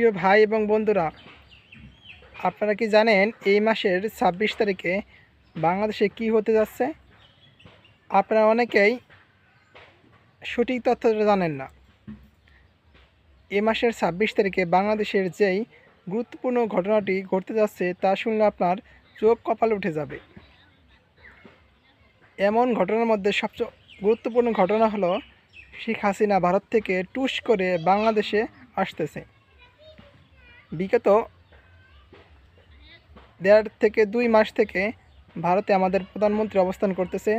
প্রিয় ভাই এবং বন্ধুরা, আপনারা কি জানেন এই মাসের ছাব্বিশ তারিখে বাংলাদেশে কি হতে যাচ্ছে? আপনারা অনেকেই সঠিক তথ্যটা জানেন না। এ মাসের ছাব্বিশ তারিখে বাংলাদেশের যেই গুরুত্বপূর্ণ ঘটনাটি ঘটতে যাচ্ছে, তা শুনলে আপনার চোখ কপাল উঠে যাবে। এমন ঘটনার মধ্যে সবচেয়ে গুরুত্বপূর্ণ ঘটনা হলো শেখ হাসিনা ভারত থেকে টুস করে বাংলাদেশে আসতেছে। বিগত দেড় থেকে দুই মাস থেকে ভারতে আমাদের প্রধানমন্ত্রী অবস্থান করতেছে,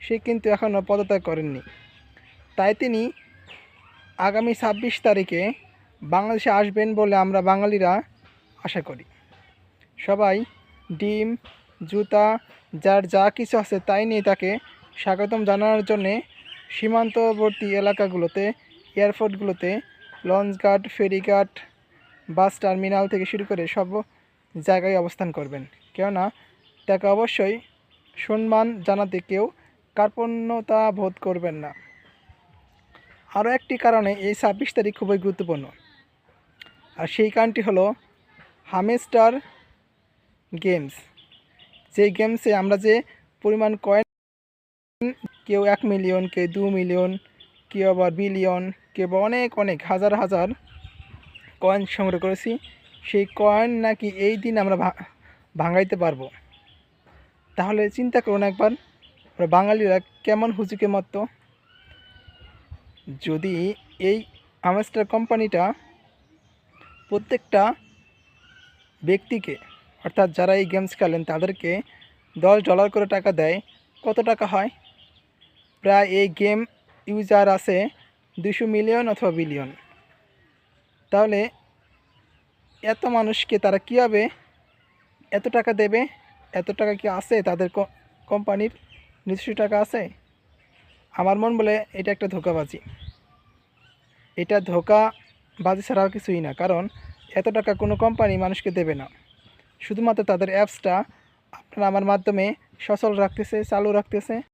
সে কিন্তু এখনও পদত্যাগ করেননি। তাই তিনি আগামী ছাব্বিশ তারিখে বাংলাদেশে আসবেন বলে আমরা বাঙালিরা আশা করি। সবাই ডিম, জুতা, যার যা কিছু আছে তাই নিয়ে তাকে স্বাগতম জানানোর জন্যে সীমান্তবর্তী এলাকাগুলোতে, এয়ারপোর্টগুলোতে লঞ্চ ঘাট ফেরিঘাট বাস টার্মিনাল থেকে শুরু করে সব জায়গায় অবস্থান করবেন। কেননা, তাকে অবশ্যই সম্মান জানাতে কেউ কার্পণ্যতা বোধ করবেন না। আরও একটি কারণে এই ছাব্বিশ তারিখ খুবই গুরুত্বপূর্ণ। আর সেই কারণটি হলো হামেস্টার গেমস। যে গেমসে আমরা যে পরিমাণ কয়েন, কেউ এক মিলিয়ন, কেউ দু মিলিয়ন, কেউ আবার বিলিয়ন, কেউ অনেক অনেক, হাজার হাজার কয়েন সংগ্রহ করেছি, সেই কয়েন নাকি এই দিন আমরা ভাঙাইতে পারব। তাহলে চিন্তা করুন একবার, আমরা বাঙালিরা কেমন হুজুকে মতো যদি এই আমাস্টার কোম্পানিটা প্রত্যেকটা ব্যক্তিকে, অর্থাৎ যারা এই গেমস খেলেন, তাদেরকে দশ ডলার করে টাকা দেয়, কত টাকা হয়? প্রায় এই গেম ইউজার আছে দুশো মিলিয়ন অথবা বিলিয়ন তাহলে এত মানুষকে তারা কীভাবে এত টাকা দেবে? এত টাকা কি আছে তাদের কোম্পানির? নিজস্ব টাকা আছে? আমার মন বলে এটা একটা ধোকাবাজি। এটা ধোকাবাজি ছাড়া আর কিছুই না, কারণ এত টাকা কোনো কোম্পানি মানুষকে দেবে না। শুধুমাত্র তাদের অ্যাপসটা আপনার আমার মাধ্যমে সচল রাখতেছে, চালু রাখতেছে।